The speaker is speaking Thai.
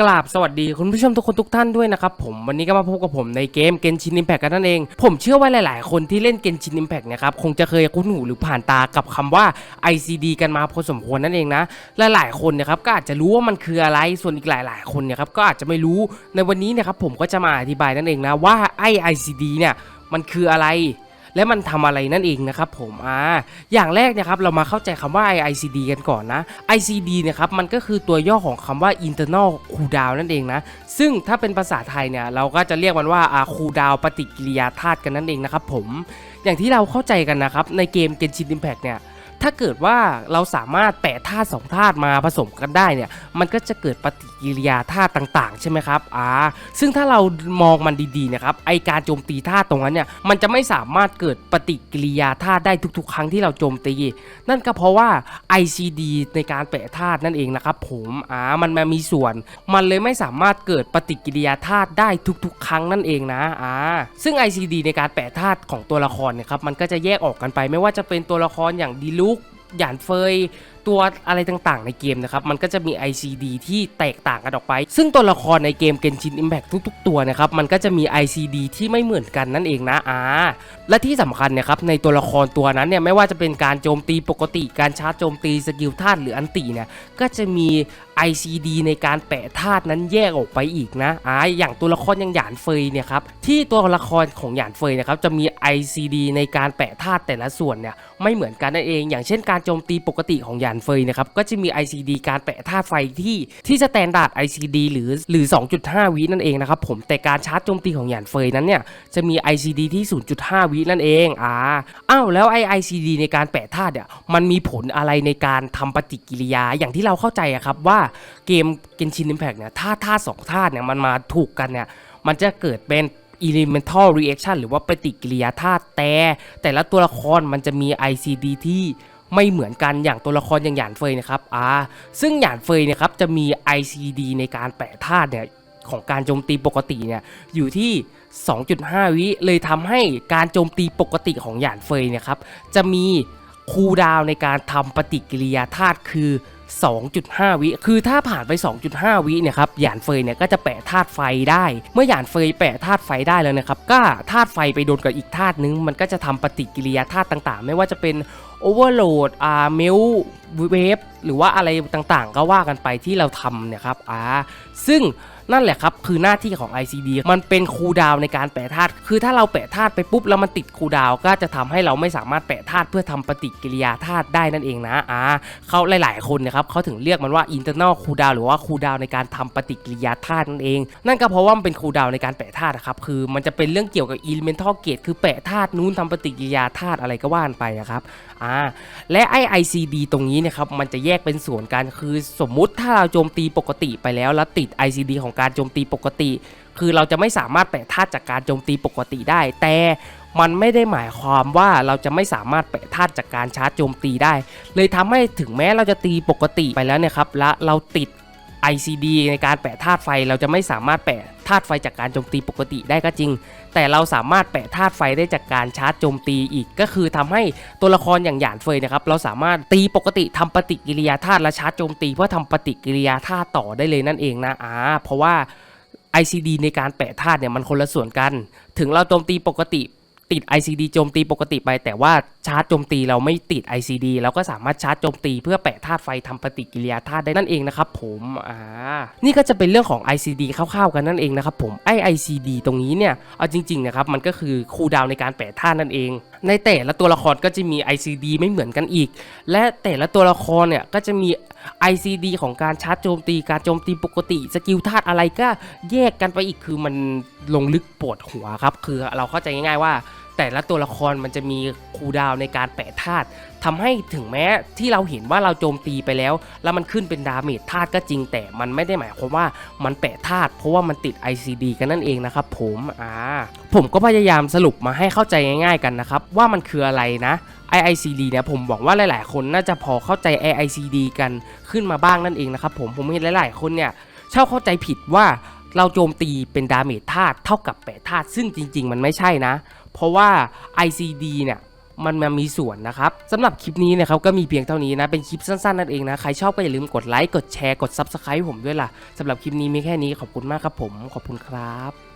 กราบสวัสดีคุณผู้ชมทุกคนทุกท่านด้วยนะครับผมวันนี้ก็มาพบกับผมในเกม Genshin Impact กันนั่นเอง ผมเชื่อว่าหลาย ๆ คนที่เล่น Genshin Impact เนะครับคงจะเคยคุ้นหูหรือผ่านตากับคำว่า ICD กันมาพอสมควรนั่นเองนะและหลายคนนะครับก็อาจจะรู้ว่ามันคืออะไรส่วนอีกหลาย ๆ คนเนี่ยครับก็อาจจะไม่รู้ในวันนี้นะครับผมก็จะมาอธิบายนั่นเองนะว่าไอ ICD เนี่ยมันคืออะไร และมันทำอะไรนั่นเองนะครับผมอ่าอย่างแรกเนะครับเรามาเข้าใจคำว่า ICD กันก่อนนะ ICD เนี่ยครับมันก็คือตัวย่อของคำว่า internal cooldown นั่นเองนะซึ่งถ้าเป็นภาษาไทยเนี่ยเราก็จะเรียกมันว่าอ่า cooldown ปฏิกิริยาธาตุกันนั่นเองนะครับผมอย่างที่เราเข้าใจกันนะครับในเกม Genshin Impact เนี่ย ถ้าเกิดว่าเราสามารถแปะธาตุสองธาตุมาผสมกันได้เนี่ย มันก็จะเกิดปฏิกิริยาธาตุต่างๆ ใช่ไหมครับ อ่า ซึ่งถ้าเรามองมันดีๆนะครับ ไอการโจมตีธาตุตรงนั้นเนี่ย มันจะไม่สามารถเกิดปฏิกิริยาธาตุได้ทุก ๆ ครั้งที่เราโจมตี นั่นก็เพราะว่า ICD ในการแปะธาตุนั่นเองนะครับผม อ่า มันมามีส่วน มันเลยไม่สามารถเกิดปฏิกิริยาธาตุได้ทุก ๆ ครั้งนั่นเองนะ อ่า ซึ่ง ICD ในการแปะธาตุของตัวละครเนี่ยครับ มันก็จะแยกออกกันไป ไม่ว่าจะเป็นตัวละครอย่างดีลุก หยานเฟย ตัวอะไรต่างๆ ในเกมนะครับ มันก็จะมี ICD ที่แตกต่างกันออกไป ซึ่งตัวละครในเกม Genshin Impact ทุก ๆ ตัวนะครับ มันก็จะมี ICD ที่ไม่เหมือนกันนั่นเองนะอ่าและที่สำคัญนี่ยครับ ในตัวละครตัวนั้นเนี่ย ไม่ว่าจะเป็นการโจมตีปกติ การชาร์จโจมตีสกิลธาตุหรืออันติเนี่ย ก็จะมี ICD ในการแปะธาตุนั้นแยกออกไปอีกนะอ่าอย่างตัวละครอย่างหยานเฟยเนี่ยครับ ที่ตัวละครของหยานเฟยนะครับจะมี ICD ในการแปะธาตุแต่ละส่วนเนี่ยไม่เหมือนกันนั่นเอง อย่างเช่นการโจมตีปกติของหยานเฟยนะครับก็จะมี ICD การแปะธาตุไฟที่ที่สแตนดาร์ด ICD หรือหรือ 2.5 วินั่นเองนะครับผมแต่การชาร์จโจมตีของหยานเฟยนั้นเนี่ยจะมี ICD ที่ 0.5 วินั่นเองอ่าอ้าวแล้วไอ ICD ในการแปะธาตุเนี่ยมันมีผลอะไรในการทำปฏิกิริยาอย่างที่เราเข้าใจอะครับว่าเกม Genshin Impact เนี่ยถ้าธาตุสองธาตุเนี่ยมันมาถูกกันเนี่ยมันจะเกิดเป็น elemental reaction หรือว่าปฏิกิริยาธาตุแต่ แต่ละตัวละครมันจะมี ICD ที่ ไม่เหมือนกันอย่างตัวละครอย่างหยานเฟยนะครับอ่าซึ่งหยานเฟยเนี่ยครับจะมี ICD ในการแปะธาตุเนี่ยของการโจมตีปกติเนี่ยอยู่ที่ 2.5 วิเลยทำให้การโจมตีปกติของหยานเฟยเนี่ยครับจะมีคูลดาวในการทำปฏิกิริยาธาตุคือ 2.5 วิ คือถ้าผ่านไป 2.5 วิเนี่ยครับ หยานเฟยเนี่ยก็จะแปะธาตุไฟได้ เมื่อหยานเฟยแปะธาตุไฟได้แล้วนะครับ ก็ธาตุไฟไปโดนกับอีกธาตุนึง มันก็จะทำปฏิกิริยาธาตุต่างๆ ไม่ว่าจะเป็นโอเวอร์โหลดอ่าเมลเวฟหรือว่าอะไรต่างๆ ก็ว่ากันไปที่เราทำเนี่ยครับอ่าซึ่งนั่นแหละครับ คือหน้าที่ของ ICD มันเป็นคูดาวในการแปะธาตุคือถ้าเราแปะธาตุไปปุ๊บแล้วมันติดคูดาวก็จะทำให้เราไม่สามารถแปะธาตุเพื่อทำปฏิกิริยาธาตุได้นั่นเองนะอ่าเขาหลาย ๆ คนนะครับเขาถึงเรียกมันว่า internal cooldown หรือว่า cooldown ในการทำปฏิกิริยาธาตุนั่นเอง นั่นก็เพราะว่ามันเป็น cooldown ในการแปะธาตุนะครับคือมันจะเป็นเรื่องเกี่ยวกับ elemental gate คือแปะธาตุนู้นทำปฏิกิริยาธาตุอะไรก็ว่านไปนะครับอ่าและไอ ICD ตรงนี้เนะครับมันจะแยกเป็นส่วนกันคือสมมุติถ้าเราโจมตีปกติไปแล้วแล้วติด ICD ของการโจมตีปกติ คือเราจะไม่สามารถแปะธาตุจากการโจมตีปกติได้ แต่มันไม่ได้หมายความว่าเราจะไม่สามารถแปะธาตุจากการชาร์จโจมตีได้ เลยทำให้ถึงแม้เราจะตีปกติไปแล้วเนี่ยครับและเราติด ICD ในการแปะธาตุไฟเราจะไม่สามารถแปะ ธาตุไฟจากการโจมตีปกติได้ก็จริง แต่เราสามารถแปะธาตุไฟได้จากการชาร์จโจมตีอีก ก็คือทำให้ตัวละครอย่างหยานเฟยนะครับเราสามารถตีปกติทำปฏิกิริยาธาตุและชาร์จโจมตีเพื่อทำปฏิกิริยาธาตุต่อได้เลยนั่นเองนะอ่าเพราะว่า ICD ในการแปะธาตุเนี่ยมันคนละส่วนกัน ถึงเราโจมตีปกติ ติด ICD โจมตีปกติไป แต่ว่าชาร์จโจมตีเราไม่ติด ICD เราก็สามารถชาร์จโจมตีเพื่อแปะธาตุไฟทำปฏิกิริยาธาตุได้นั่นเองนะครับผมอ่านี่ก็จะเป็นเรื่องของ ICD คร่าวๆกันนั่นเองนะครับผมไอ ICD ตรงนี้เนี่ยเอาจริงๆนะครับมันก็คือคูลดาวน์ในการแปะธาตุนั่นเอง ในแต่ละตัวละครก็จะมี ICD ไม่เหมือนกันอีก และแต่ละตัวละครเนี่ยก็จะมี ICD ของการชาร์จโจมตีการโจมตีปกติสกิลธาตุอะไรก็แยกกันไปอีกคือมันลงลึกปวดหัวครับ คือเราเข้าใจง่ายๆว่า แต่ละตัวละครมันจะมีคูดาวในการแปะธาตุทำให้ถึงแม้ที่เราเห็นว่าเราโจมตีไปแล้ว แล้วมันขึ้นเป็นดาเมจธาตุก็จริง แต่มันไม่ได้หมายความว่ามันแปะธาตุเพราะว่ามันติด ICD กันนั่นเองนะครับผมอ่าผมก็พยายามสรุปมาให้เข้าใจง่ายๆกันนะครับ ว่ามันคืออะไรนะ IICD เนี่ยผมหวังว่าหลายๆ คนน่าจะพอเข้าใจ IICD กันขึ้นมาบ้างนั่นเองนะครับผมผมเห็นหลายๆ คนเนี่ยชอบเข้าใจผิดว่า เราโจมตีเป็นดาเมจธาตุเท่ากับแปะธาตุซึ่งจริง ๆ มันไม่ใช่นะ เพราะว่า ICD เนี่ยมันมามีส่วนนะครับสำหรับคลิปนี้นะครับก็มีเพียงเท่านี้นะ เป็นคลิปสั้นๆนั่นเองนะ ใครชอบก็อย่าลืมกดไลค์กดแชร์กด Subscribe ผมด้วยล่ะสำหรับคลิปนี้มีแค่นี้ขอบคุณมากครับผมขอบคุณครับ